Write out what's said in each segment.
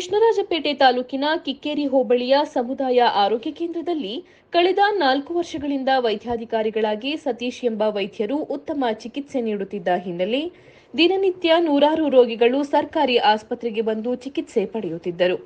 ನರಸರಾಜಪೇಟೆ ತಾಲೂಕಿನ ಕಿಕ್ಕೇರಿ ಹೋಬಳಿಯ ಸಮುದಾಯ ಆರೋಗ್ಯ ಕೇಂದ್ರದಲ್ಲಿ ಕಳೆದ ನಾಲ್ಕು ವರ್ಷಗಳಿಂದ ವೈದ್ಯಾಧಿಕಾರಿಗಳಾಗಿ ಸತೀಶ್ ಎಂಬ ವೈದ್ಯರು ಉತ್ತಮ ಚಿಕಿತ್ಸೆ ನೀಡುತ್ತಿದ್ದ ಹಿನ್ನೆಲೆ ದಿನನಿತ್ಯ ನೂರಾರು ರೋಗಿಗಳು ಸರ್ಕಾರಿ ಆಸ್ಪತ್ರೆಗೆ ಬಂದು ಚಿಕಿತ್ಸೆ ಪಡೆಯುತ್ತಿದ್ದರು.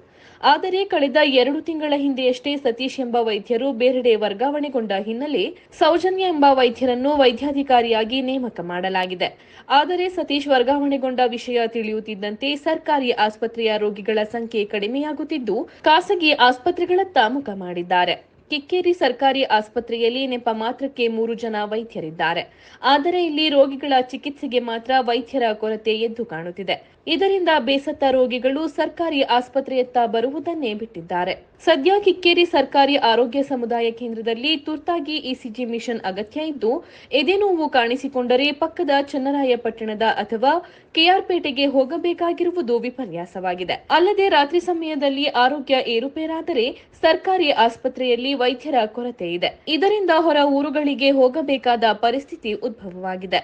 ಆದರೆ ಕಳೆದ ಎರಡು ತಿಂಗಳ ಹಿಂದೆಯಷ್ಟೇ ಸತೀಶ್ ಎಂಬ ವೈದ್ಯರು ಬೇರೆಡೆ ವರ್ಗಾವಣೆಗೊಂಡ ಹಿನ್ನೆಲೆ ಸೌಜನ್ಯ ಎಂಬ ವೈದ್ಯರನ್ನು ವೈದ್ಯಾಧಿಕಾರಿಯಾಗಿ ನೇಮಕ ಮಾಡಲಾಗಿದೆ. ಆದರೆ ಸತೀಶ್ ವರ್ಗಾವಣೆಗೊಂಡ ವಿಷಯ ತಿಳಿಯುತ್ತಿದ್ದಂತೆ ಸರ್ಕಾರಿ ಆಸ್ಪತ್ರೆಯ ರೋಗಿಗಳ ಸಂಖ್ಯೆ ಕಡಿಮೆಯಾಗುತ್ತಿದ್ದು, ಖಾಸಗಿ ಆಸ್ಪತ್ರೆಗಳತ್ತ ಮುಖ ಮಾಡಿದ್ದಾರೆ. ಕಿಕ್ಕೇರಿ ಸರ್ಕಾರಿ ಆಸ್ಪತ್ರೆಯಲ್ಲಿ ನೆಪ ಮಾತ್ರಕ್ಕೆ ಮೂರು ಜನ ವೈದ್ಯರಿದ್ದಾರೆ. ಆದರೆ ಇಲ್ಲಿ ರೋಗಿಗಳ ಚಿಕಿತ್ಸೆಗೆ ಮಾತ್ರ ವೈದ್ಯರ ಕೊರತೆ ಎದ್ದು ಕಾಣುತ್ತಿದೆ. ಇದರಿಂದ ಬೇಸತ್ತ ರೋಗಿಗಳು ಸರ್ಕಾರಿ ಆಸ್ಪತ್ರೆಯತ್ತ ಬರುವುದನ್ನೇ ಬಿಟ್ಟಿದ್ದಾರೆ. ಸದ್ಯ ಕಿಕ್ಕೇರಿ ಸರ್ಕಾರಿ ಆರೋಗ್ಯ ಸಮುದಾಯ ಕೇಂದ್ರದಲ್ಲಿ ತುರ್ತಾಗಿ ಇಸಿಜಿ ಮಿಷನ್ ಅಗತ್ಯ ಇದ್ದು ಎದೆನೋವು ಕಾಣಿಸಿಕೊಂಡರೆ ಪಕ್ಕದ ಚನ್ನರಾಯಪಟ್ಟಣದ ಅಥವಾ ಕೆಆರ್ಪೇಟೆಗೆ ಹೋಗಬೇಕಾಗಿರುವುದು ವಿಪರ್ಯಾಸವಾಗಿದೆ. ಅಲ್ಲದೆ ರಾತ್ರಿ ಸಮಯದಲ್ಲಿ ಆರೋಗ್ಯ ಏರುಪೇರಾದರೆ ಸರ್ಕಾರಿ ಆಸ್ಪತ್ರೆಯಲ್ಲಿ ವೈದ್ಯರ ಕೊರತೆ ಇದೆ. ಇದರಿಂದ ಹೊರ ಊರುಗಳಿಗೆ ಹೋಗಬೇಕಾದ ಪರಿಸ್ಥಿತಿ ಉದ್ಭವವಾಗಿದೆ.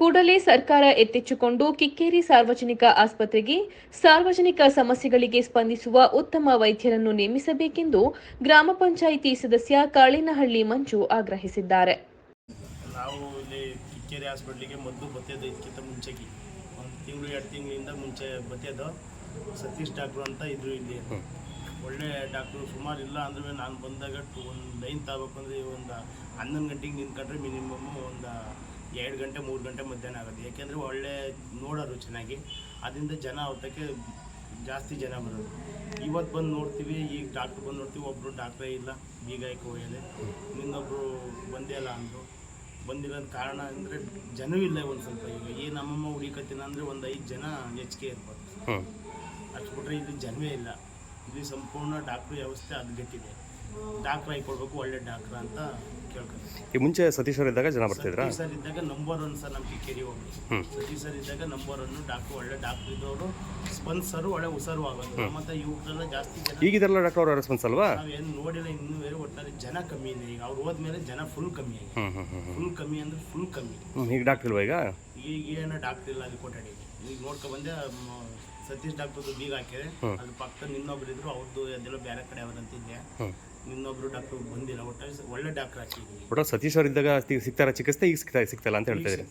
ಕೂಡಲೇ ಸರ್ಕಾರ ಎತ್ತೆಚ್ಚುಕೊಂಡು ಕಿಕ್ಕೇರಿ ಸಾರ್ವಜನಿಕ ಆಸ್ಪತ್ರೆಗೆ ಸಾರ್ವಜನಿಕ ಸಮಸ್ಯೆಗಳಿಗೆ ಸ್ಪಂದಿಸುವ ಉತ್ತಮ ವೈದ್ಯರನ್ನು ನೇಮಿಸಬೇಕೆಂದು ಗ್ರಾಮ ಪಂಚಾಯಿತಿ ಸದಸ್ಯ ಕಾಳಿನಹಳ್ಳಿ ಮಂಜು ಆಗ್ರಹಿಸಿದ್ದಾರೆ. ನಾವು ಇಲ್ಲಿ ಕಿಕ್ಕೇರಿ ಹಾಸ್ಪಿಟ್ಲಿಗೆ ಮೊದಲು ಬತ್ತಿದ್ದು ಇದಕ್ಕಿಂತ ಮುಂಚೆಗೆ. ಒಂದು ತಿಂಗಳು ಎರಡು ತಿಂಗಳಿಂದ ಮುಂಚೆ ಬತ್ತಿದ್ದು ಸತೀಶ್ ಡಾಕ್ಟ್ರು ಅಂತ ಇದ್ರು ಇಲ್ಲಿ. ಒಳ್ಳೆ ಡಾಕ್ಟ್ರು ಸುಮಾರು ಇಲ್ಲ ಅಂದ್ರೆ ನಾನು ಬಂದಾಗ ಒಂದು ಲೈನ್ ತಗೋಬೇಕಂದ್ರೆ ಅಂದರೆ ಒಂದು ಹನ್ನೊಂದು ಗಂಟೆಗೆ ನಿಂತ್ಕೊಂಡ್ರೆ ಮಿನಿಮಮ್ಮು ಒಂದು ಎರಡು ಗಂಟೆ ಮೂರು ಗಂಟೆ ಮಧ್ಯಾಹ್ನ ಆಗುತ್ತೆ. ಯಾಕೆಂದರೆ ಒಳ್ಳೆ ನೋಡೋರು ಚೆನ್ನಾಗಿ. ಅದರಿಂದ ಜನ ಅವತ್ತಕ್ಕೆ ಜಾಸ್ತಿ ಜನ ಬರೋದು. ಇವತ್ತು ಬಂದು ನೋಡ್ತೀವಿ ಈಗ ಡಾಕ್ಟ್ರ್ ಬಂದು ನೋಡ್ತೀವಿ ಒಬ್ಬರು ಡಾಕ್ಟ್ರೇ ಇಲ್ಲ ಬೀಗ ಹಾಕಿ ಹೋಗಿದೆ ಇನ್ನೊಬ್ಬರು ಬಂದೇ ಇಲ್ಲ ಅಂದರು. ಬಂದಿರೋದು ಕಾರಣ ಅಂದರೆ ಜನವೂ ಇಲ್ಲ ಒಂದು ಸ್ವಲ್ಪ ಈಗ. ಈ ನಮ್ಮಮ್ಮ ಹುಡುಕತ್ತಿನ ಅಂದರೆ ಒಂದು ಐದು ಜನ ಹೆಚ್ಚಿಗೆ ಇರ್ಬೋದು. ಅಷ್ಟು ಬಿಟ್ರೆ ಇಲ್ಲಿ ಜನವೇ ಇಲ್ಲ. ಇಲ್ಲಿ ಸಂಪೂರ್ಣ ಡಾಕ್ಟ್ರ್ ವ್ಯವಸ್ಥೆ ಹದಗೆಟ್ಟಿದೆ ಡಾಕ್ಟ್ರ್ ಕೊಡ್ಬೇಕು ಒಳ್ಳೆ ಡಾಕ್ಟರ್ ಅಂತ ಕೇಳ್ಕೊಂಡು ಈ ಮುಂಚೆ ಸತೀಶ್ ಸರ್ ಇದ್ದಾಗ ಜನ ಬರ್ತಿದ್ರಾ? ಸತೀಶ್ ಸರ್ ಇದ್ದಾಗ ನಂಬರ್ ಒನ್ ಸರ್ ನಮ್ಗೆ ಕೇರಿ ಹೋಗಿ. ಹ್ಮ್. ಸತೀಶ್ ಸರ್ ಇದ್ದಾಗ ನಂಬರ್ ಒನ್ ಡಾಕ್ಟ್ರು ಒಳ್ಳೆ ಡಾಕ್ಟರ್ ಇದ್ದವರು ಸ್ಪಂದಿಸರು ಒಳ್ಳೆ ಹುಷಾರು ಆಗೋದು. ಮತ್ತೆ ಇವ್ರೆಲ್ಲ ಜಾಸ್ತಿ ಜನ ಈಗಿದೆಲ್ಲ ಡಾಕ್ಟರ್ ಅವ್ರ ರೆಸ್ಪಾನ್ಸ್ ಅಲ್ವಾ? ನಾವೇನು ನೋಡಿಲ್ಲ ಇನ್ನೂ ಬೇರೆ ಒಟ್ಟಾರೆ ಜನ ಕಮ್ಮಿ ಇದೆ. ಈಗ ಅವ್ರು ಹೋದ್ಮೇಲೆ ಜನ ಫುಲ್ ಕಮ್ಮಿ ಆಗಿದೆ. ಫುಲ್ ಕಮ್ಮಿ ಅಂದ್ರೆ ಫುಲ್ ಕಮ್ಮಿ. ಈಗ ಡಾಕ್ಟರ್ ಇಲ್ವಾ ಈಗ? ಈಗ ಏನೋ ಡಾಕ್ಟರ್ ಇಲ್ಲ ಅಲ್ಲಿ ಕೊಠಡಿ ಈಗ ನೋಡ್ಕೊ ಬಂದೆ ಮ, ಸತೀಶ್ ಡಾಕ್ಟರ್ ಬೀಗ ಹಾಕಿದೆ. ಅದ್ರ ಪಕ್ಕ ಇನ್ನೊಬ್ರು ಇದ್ರು ಅವ್ರದ್ದು ಅದೆಲ್ಲ ಬೇರೆ ಕಡೆ ಅವರಂತಿದ್ದೆ. ಹ್ಞೂ ಇನ್ನೊಬ್ರು ಡಾಕ್ಟರ್ ಬಂದಿಲ್ಲ ಒಟ್ಟಾರೆ ಒಳ್ಳೆ ಡಾಕ್ಟರ್ ಹಾಕಿದ್ವಿ ಒಟ್ಟು ಸತೀಶ್ ಅವ್ರು ಇದ್ದಾಗ ಸಿಗ್ತಾರ ಚಿಕಿತ್ಸೆ? ಈಗ ಸಿಗ್ತಾ ಸಿಗ್ತಲ್ಲ ಅಂತ ಹೇಳ್ತಾ ಇದ್ದೀರಿ.